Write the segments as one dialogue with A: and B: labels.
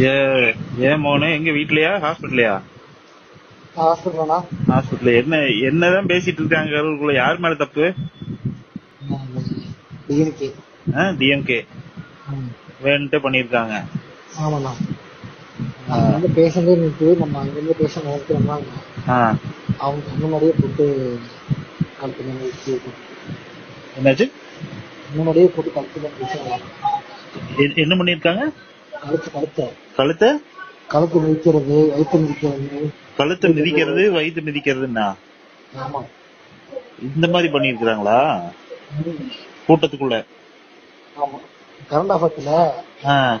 A: ஏ ஏன் மோனே எங்க வீட்லயா? ஹாஸ்பிட்டலையா
B: ஹாஸ்பிட்டலா
A: ஹாஸ்பிட்டல் என்ன என்னதான் பேசிட்டு இருக்காங்க யார் மேல தப்பு?
B: டிஎன்கே.
A: டிஎம்கே வேணுன்ட்டு பண்ணிருக்காங்க
B: ஆமாண்ணா. வந்து பேஷண்டே நம்ம அங்கிருந்து பேஷண்ட் நினைக்கிறோம்னா
A: ஆ.
B: அவங்க முன்னாடியே போட்டு கழுத்துல வச்சு
A: என்னாச்சு?
B: முன்னாடியே போட்டு கழுத்துல
A: என்ன பண்ணிருக்காங்க
B: கழுத்து கழுத்த. மிதிக்கிறது வயிற்று மிதிக்கிறது.
A: கழுத்தை மிதிக்கிறது வயிற்று மிதிக்கிறதுன்னா? இந்த மாதிரி பண்ணிருக்காங்களா
B: ம்.
A: கூட்டத்துக்குள்ள
B: கரண்ட் ஆஃபத்துல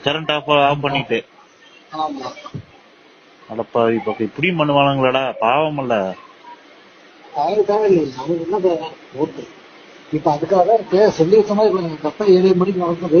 A: கரண்ட் ஆஃப் ஆஃப் பண்ணிட்டு.
B: ஆமா.
A: அடப்பாவி இப்ப இப்படி பண்ணுவானுங்களாடா? பாவம் இல்ல.
B: இப்ப அதுக்காக சொல்லி வச்ச மாதிரி கரெக்டா ஏழு மணிக்கு நடந்தது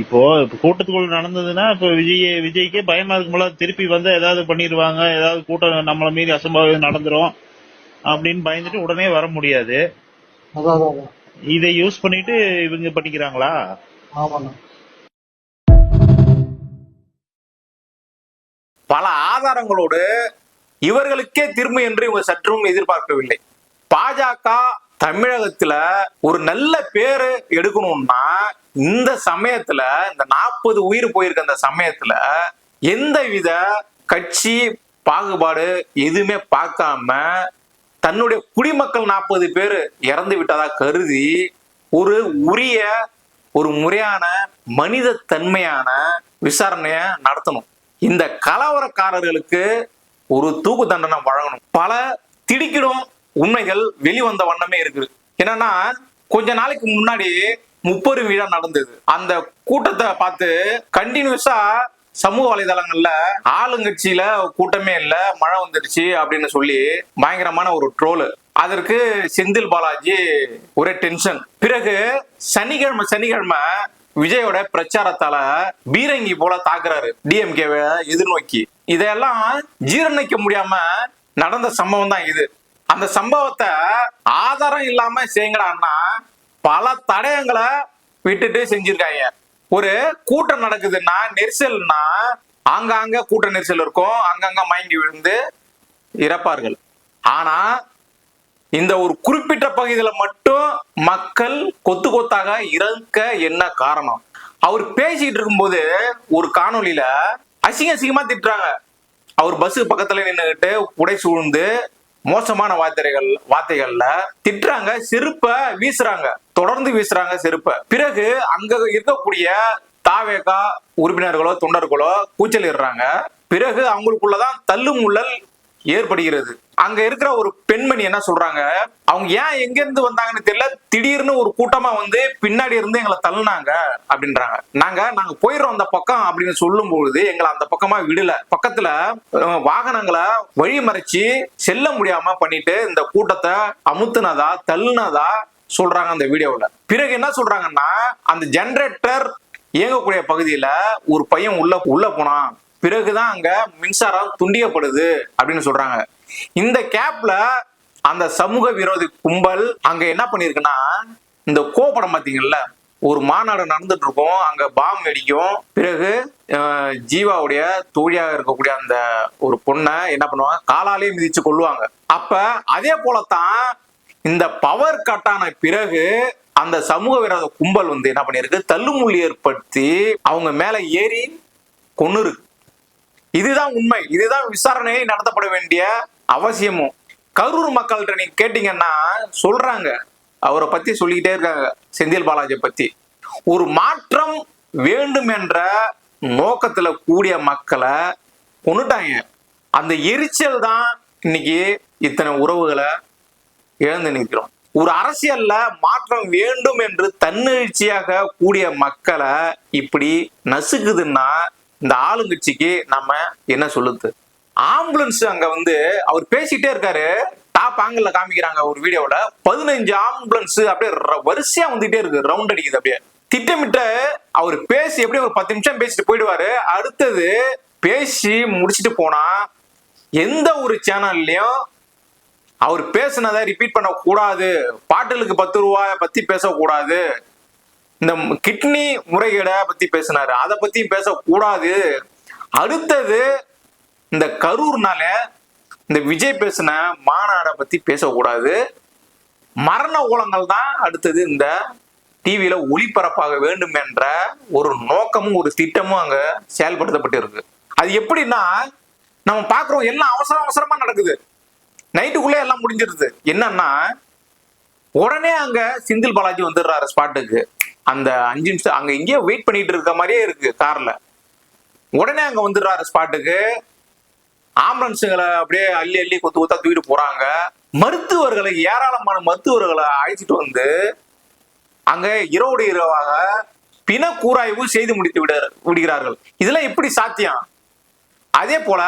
A: இப்போ இப்ப கூட்டத்துக்குள்ள நடந்ததுன்னா இப்ப விஜய் விஜய்க்கே பயமா இருக்கும்போல திருப்பி வந்து ஏதாவது பண்ணிடுவாங்க. ஏதாவது கூட்டம் நம்மள மீறி அசம்பாவிதம் நடந்துரும் அப்படின்னு பயந்துட்டு உடனே வர முடியாது. இதை யூஸ் பண்ணிட்டு இவங்க பண்ணிக்கிறாங்களா?
C: பல ஆதாரங்களோடு இவர்களுக்கே திரும்ப என்று இவங்க சற்றும் எதிர்பார்க்கவில்லை. பாஜக தமிழகத்துல ஒரு நல்ல பேரு எடுக்கணும்னா இந்த சமயத்துல இந்த நாற்பது உயிர் போயிருக்க அந்த சமயத்துல எந்த வித கட்சி பாகுபாடு எதுவுமே பார்க்காம தன்னுடைய குடிமக்கள் நாற்பது பேர் இறந்து விட்டதா கருதி ஒரு உரிய ஒரு முறையான மனித தன்மையான விசாரணைய நடத்தணும். இந்த கலவரக்காரர்களுக்கு ஒரு தூக்கு தண்டனை வழங்கணும். பல திடுக்கிடும் உண்மைகள் வெளிவந்த வண்ணமே இருக்குது. என்னன்னா கொஞ்ச நாளைக்கு முன்னாடி முப்பது விழா நடந்தது. அந்த கூட்டத்தை பார்த்து கண்டினியூஸா சமூக வலைதளங்கள்ல ஆளுங்கட்சியில கூட்டமே இல்ல மழை வந்துடுச்சு அப்படின்னு சொல்லி பயங்கரமான ஒரு ட்ரோலு அதற்கு செந்தில் பாலாஜி ஒரே டென்ஷன் பிறகு சனிக்கிழமை சனிக்கிழமை விஜயோட பிரச்சாரத்தால பீரங்கி போல தாக்குறாரு டிஎம்கேவை எதிர்நோக்கி. இதையெல்லாம் ஜீரணிக்க முடியாம நடந்த சம்பவம் தான் இது. அந்த சம்பவத்தை ஆதாரம் இல்லாம செய்யுங்கடான்னா பல தடயங்களை விட்டுட்டு செஞ்சிருக்காங்க. ஒரு கூட்டம் நடக்குதுன்னா நெரிசல்னா ஆங்காங்க கூட்ட நெரிசல் இருக்கும் அங்கங்க மயங்கி விழுந்து இறப்பார்கள். ஆனா இந்த ஒரு குறிப்பிட்ட பகுதியில மட்டும் மக்கள் கொத்து கொத்தாக இறக்க என்ன காரணம்? அவர் பேசிட்டு இருக்கும்போது ஒரு காணொலியில அசிங்க அசிங்கமா திட்டுறாங்க. அவர் பஸ் பக்கத்துல நின்னுகிட்டு உடை சூழ்ந்து மோசமான வார்த்தைகள் வார்த்தைகள்ல திட்டுறாங்க செருப்ப வீசுறாங்க. தொடர்ந்து வீசுறாங்க செருப்ப. பிறகு அங்க இருக்கக்கூடிய தாவேகா உறுப்பினர்களோ தொண்டர்களோ கூச்சலிடுறாங்க. பிறகு அவங்களுக்குள்ளதான் தள்ளுமுள்ளல் ஏற்படுகிறது. அங்க இருக்கிற ஒரு பெண்மணி என்ன சொல்றாங்க? அவங்க ஏன் எங்க இருந்து வந்தாங்கன்னு தெரியல. திடீர்னு ஒரு கூட்டமா வந்து பின்னாடி இருந்து எங்களை தள்ளுனாங்க அப்படின்றாங்க. நாங்க நாங்க போயிடுறோம் அந்த பக்கம் அப்படின்னு சொல்லும் பொழுது எங்களை அந்த பக்கமா விடல. பக்கத்துல வாகனங்களை வழி மறைச்சு செல்ல முடியாம பண்ணிட்டு இந்த கூட்டத்தை அமுத்துனதா தள்ளுனதா சொல்றாங்க அந்த வீடியோவில். பிறகு என்ன சொல்றாங்கன்னா அந்த ஜென்ரேட்டர் இயங்கக்கூடிய பகுதியில ஒரு பையன் உள்ள உள்ள போனான். பிறகுதான் அங்க மின்சாரம் துண்டியப்படுது அப்படின்னு சொல்றாங்க. இந்த கேப்ல அந்த சமூக விரோதி கும்பல் அங்க என்ன பண்ணிருக்குன்னா இந்த கோபடம் பாத்தீங்கல்ல ஒரு மாநாடு நடந்துட்டு இருக்கும் அங்க பாம் வெடிக்கும். பிறகு ஜீவாவுடைய தோழியாக இருக்கக்கூடிய அந்த ஒரு பொண்ணை என்ன பண்ணுவாங்க? காலாலே மிதிச்சு கொள்ளுவாங்க அப்ப அதே போலத்தான் இந்த பவர் கட்டான பிறகு அந்த சமூக விரோத கும்பல் வந்து என்ன பண்ணிருக்கு தள்ளுமுள்ளி ஏற்படுத்தி அவங்க மேல ஏறி கொன்னு இருக்கு இதுதான் உண்மை. இதுதான் விசாரணை நடத்தப்பட வேண்டிய அவசியமும். கரூர் மக்கள்கிட்ட நீங்க கேட்டீங்கன்னா சொல்றாங்க. அவரை பத்தி சொல்லிக்கிட்டே இருக்காங்க செந்தில் பாலாஜியை பத்தி. ஒரு மாற்றம் வேண்டும் என்ற நோக்கத்துல கூடிய மக்களை கொண்டுட்டாங்க அந்த எரிச்சல் தான் இன்னைக்கு இத்தனை உறவுகளை இழந்து நிற்கிறோம். ஒரு அரசியல்ல மாற்றம் வேண்டும் என்று தன்னெழுச்சியாக கூடிய மக்களை இப்படி நசுக்குதுன்னா இந்த ஆளுங்கட்சிக்கு நம்ம என்ன சொல்லுது? ஆம்புலன்ஸ் அங்க வந்து அவர் பேசிட்டே இருக்காரு. டாப் ஆங்கிள் காமிக்கிறாங்க ஒரு வீடியோல. பதினஞ்சு ஆம்புலன்ஸ் அப்படியே ர- வரிசையா வந்துட்டே இருக்கு. ரவுண்ட் அடிக்குது அப்படியே. திட்டமிட்ட அவர் பேசி எப்படியும் ஒரு பத்து நிமிஷம் பேசிட்டு போயிடுவாரு. அடுத்தது பேசி முடிச்சிட்டு போனா எந்த ஒரு சேனல்லயும் அவர் பேசுனதை ரிப்பீட் பண்ண கூடாது பாட்டிலுக்கு பத்து ரூபாய பத்தி பேசக்கூடாது. இந்த கிட்னி முறைகேடை பத்தி பேசினாரு. அதை பத்தியும் பேசக்கூடாது. அடுத்தது இந்த கரூர்னால இந்த விஜய் பேசின மாநாடை பத்தி பேசக்கூடாது. மரண ஊலங்கள் தான் அடுத்தது இந்த டிவியில ஒளிபரப்பாக வேண்டும் என்ற ஒரு நோக்கமும் ஒரு திட்டமும் அங்க செயல்படுத்தப்பட்டு இருக்கு அது எப்படின்னா நம்ம பாக்குறோம் எல்லாம் அவசர அவசரமா நடக்குது. நைட்டுக்குள்ளே எல்லாம் முடிஞ்சிருது. என்னன்னா உடனே அங்க செந்தில் பாலாஜி வந்துடுறாரு ஸ்பாட்டுக்கு. அந்த அஞ்சு நிமிஷம் அங்க எங்கேயோ வெயிட் பண்ணிட்டு இருக்க மாதிரியே இருக்கு கார்ல. உடனே அங்க வந்துடுறாரு ஸ்பாட்டுக்கு. ஆம்புலன்ஸுங்களை அப்படியே அள்ளி அள்ளி கொத்து கொத்தா தூக்கிட்டு போறாங்க. மருத்துவர்களை ஏராளமான மருத்துவர்களை அழைச்சிட்டு வந்து அங்க இரவோடு இரவாக பிண கூராய்வு செய்து முடித்து விட விடுகிறார்கள். இதெல்லாம் எப்படி சாத்தியம்? அதே போல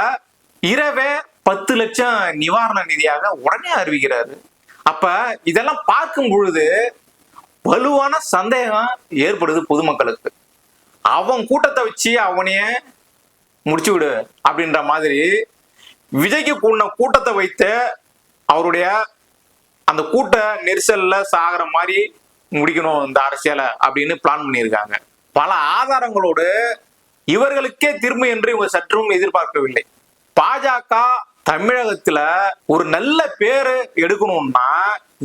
C: இரவே பத்து லட்சம் நிவாரண நிதியாக உடனே அறிவிக்கிறாரு. அப்ப இதெல்லாம் பார்க்கும் பொழுது வலுவான சந்தேகம் ஏற்படுது பொதுமக்களுக்கு. அவன் கூட்டத்தை வச்சு அவனைய முடிச்சு விடு அப்படின்ற மாதிரி விஜய்க்கு கூடின கூட்டத்தை வைத்து அவருடைய அந்த கூட்ட நெரிசல்ல சாகிற மாதிரி முடிக்கணும் இந்த அரசியலை அப்படின்னு பிளான் பண்ணியிருக்காங்க. பல ஆதாரங்களோடு இவர்களுக்கே திரும்ப என்று இவங்க சற்றும் எதிர்பார்க்கவில்லை. பாஜக தமிழகத்துல ஒரு நல்ல பேரு எடுக்கணும்னா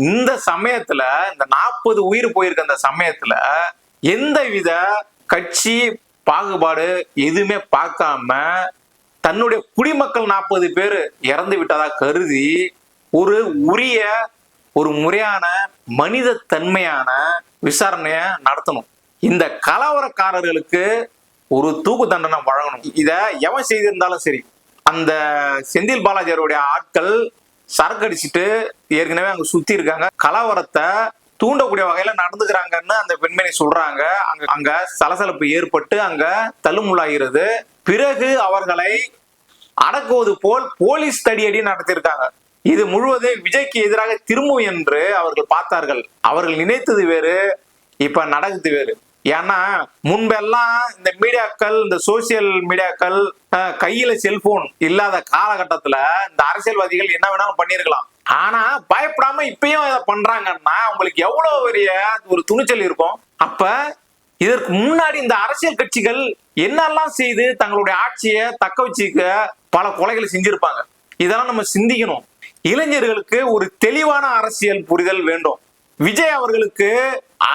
C: இந்த சமயத்துல இந்த நாற்பது உயிர் போயிருக்க அந்த சமயத்துல எந்தவித கட்சி பாகுபாடு எதுவுமே பார்க்காம தன்னுடைய குடிமக்கள் நாற்பது பேர் இறந்து விட்டதா கருதி ஒரு உரிய ஒரு முறையான மனித தன்மையான விசாரணைய நடத்தணும். இந்த கலவரக்காரர்களுக்கு ஒரு தூக்கு தண்டனை வழங்கணும். இத எவன் செய்திருந்தாலும் சரி அந்த செந்தில் பாலாஜியருடைய ஆட்கள் சரக்கு அடிச்சுட்டு ஏற்கனவே அங்க சுத்தி இருக்காங்க. கலவரத்தை தூண்டக்கூடிய வகையில நடந்துக்கிறாங்கன்னு அந்த பெண்மணி சொல்றாங்க. அங்க அங்க சலசலப்பு ஏற்பட்டு அங்க தள்ளுமுள்ளாகிறது. பிறகு அவர்களை அடக்குவது போல் போலீஸ் தடியடி நடத்தியிருக்காங்க. இது முழுவதும் விஜய்க்கு எதிராக திரும்பும் என்று அவர்கள் பார்த்தார்கள். அவர்கள் நினைத்தது வேறு இப்ப நடக்குது வேறு. ஏன்னா முன்பெல்லாம் இந்த மீடியாக்கள் இந்த சோசியல் மீடியாக்கள் கையில செல்போன் இல்லாத காலகட்டத்துல இந்த அரசியல்வாதிகள் என்ன வேணாலும் பண்ணிருக்கலாம் ஆனா பயப்படாம இப்பயும் இதை பண்றாங்கன்னா அவங்களுக்கு எவ்வளவு பெரிய ஒரு துணிச்சல் இருக்கும். அப்ப இதற்கு முன்னாடி இந்த அரசியல் கட்சிகள் என்னெல்லாம் செய்து தங்களுடைய ஆட்சியை தக்க வச்சுக்க பல கொலைகளை செஞ்சிருப்பாங்க. இதெல்லாம் நம்ம சிந்திக்கணும். இளைஞர்களுக்கு ஒரு தெளிவான அரசியல் புரிதல் வேண்டும். விஜய் அவர்களுக்கு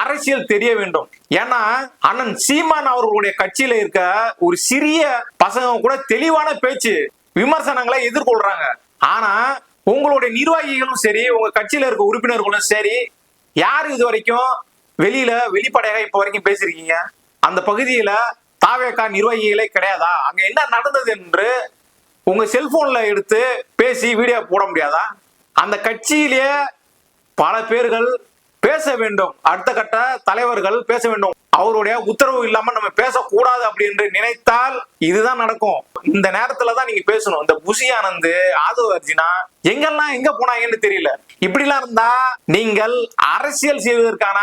C: அரசியல் தெரிய வேண்டும். ஏன்னா அண்ணன் சீமான் அவர்களுடைய கட்சியில இருக்க ஒரு சிறிய பசங்க கூட தெளிவான பேச்சு விமர்சனங்களை எதிர்கொள்றாங்க. ஆனா உங்களுடைய நிர்வாகிகளும் சரி உங்க கட்சியில இருக்க உறுப்பினர்களும் சரி யார் இது வரைக்கும் வெளியில வெளிப்படையாக இப்ப வரைக்கும் பேசிருக்கீங்க அந்த பகுதியில தாவேக்கா நிர்வாகிகளே கிடையாதா? அங்க என்ன நடந்தது என்று உங்க செல்போன்ல எடுத்து பேசி வீடியோ போட முடியாதா? அந்த கட்சியிலேயே பல பேர்கள் பேச வேண்டும். அடுத்த கட்ட தலைவர்கள் பேச வேண்டும். அவருடைய உத்தரவு இல்லாம நம்ம பேசக்கூடாது அப்படின்னு நினைத்தால் இதுதான் நடக்கும். இந்த நேரத்துல தான் நீங்க பேசணும். இந்த புஷி ஆனந்த் ஆதவ அர்ஜுனா எங்கெல்லாம் எங்க போனாங்கன்னு தெரியல. இப்படிலாம் இருந்தா நீங்கள் அரசியல் செய்வதற்கான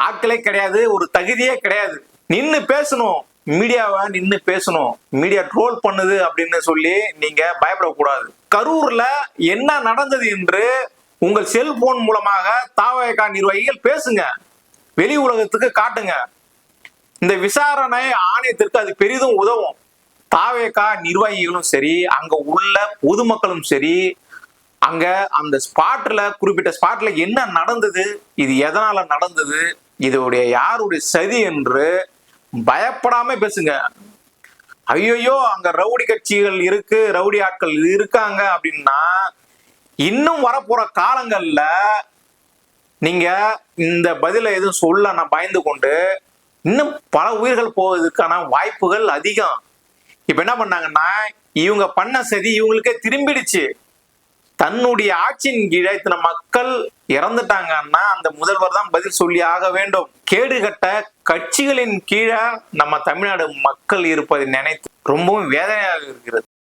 C: ஆட்களே கிடையாது ஒரு தகுதியே கிடையாது. நின்னு பேசணும். மீடியாவை நின்று பேசணும். மீடியா ட்ரோல் பண்ணுது அப்படின்னு சொல்லி நீங்க பயப்படக்கூடாது. கரூர்ல என்ன நடந்தது என்று உங்கள் செல்போன் மூலமாக தாவக நிர்வாகிகள் பேசுங்க. வெளி உலகத்துக்கு காட்டுங்க. இந்த விசாரணை ஆணையத்திற்கு அது பெரிதும் உதவும். தாவேகா நிர்வாகிகளும் சரி அங்க உள்ள பொதுமக்களும் சரி அங்க அந்த ஸ்பாட்ல குறிப்பிட்ட ஸ்பாட்ல என்ன நடந்தது இது எதனால நடந்தது இதோடைய யாருடைய சதி என்று பயப்படாம பேசுங்க. ஐயோயோ அங்க ரவுடி கட்சிகள் இருக்கு ரவுடி ஆட்கள் இருக்காங்க அப்படின்னா இன்னும் வரப்போற காலங்கள்ல நீங்க இந்த பதில எதுவும் சொல்ல நான் பயந்து கொண்டு இன்னும் பல உயிர்கள் போவதற்கான வாய்ப்புகள் அதிகம். இப்ப என்ன பண்ணாங்கன்னா இவங்க பண்ண சதி இவங்களுக்கே திரும்பிடுச்சு. தன்னுடைய ஆட்சியின் கீழே இத்தனை மக்கள் இறந்துட்டாங்கன்னா அந்த முதல்வர் தான் பதில் சொல்லி ஆக வேண்டும். கேடுகட்ட கட்சிகளின் கீழே நம்ம தமிழ்நாடு மக்கள் இருப்பதை நினைத்து ரொம்பவும் வேதனையாக இருக்கிறது.